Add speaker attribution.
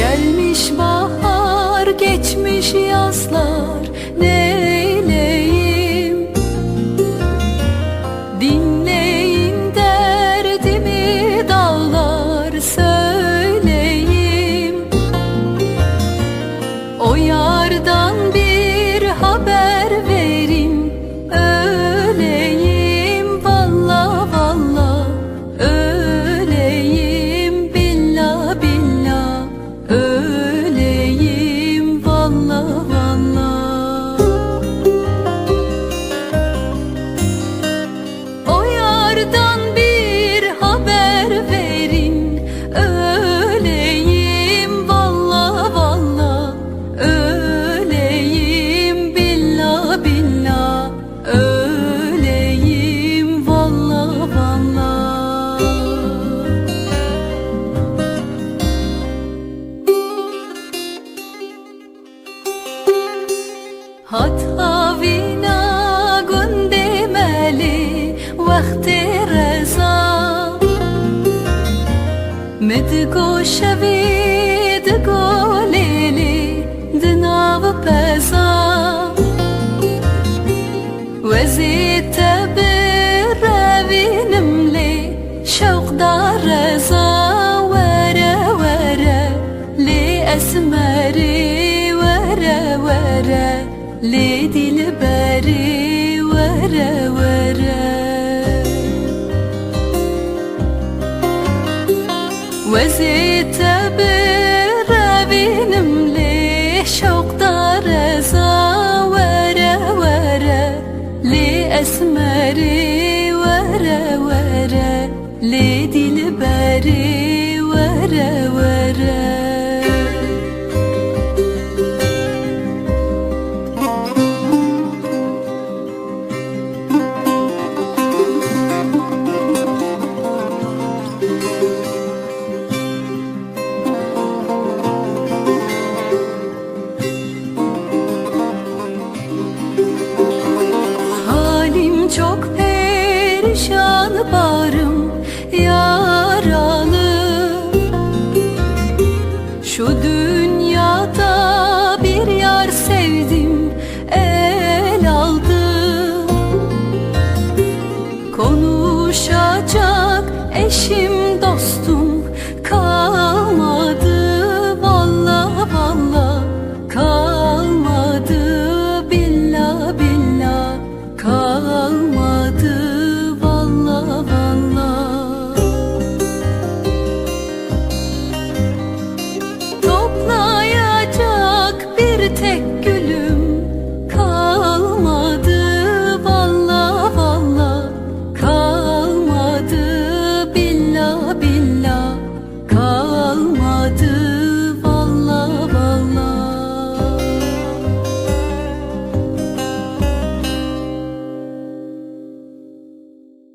Speaker 1: Gelmiş bahar, geçmiş yazlar Neyleyim? Dinleyin derdimi dağlar söyleyeyim O yardan bir Hatta vina gundemeli vakti reza. Midgo şevid goleli dinav peza. Vezit لدی لبری وره ورا. وزیت بر بینم لی شوق دار ورا وره لی اسمری وره وره لی دل ورا وره çok perişan bağrım yaralı. Şu dünyada bir yar sevdim el aldı. Konuşacak eşim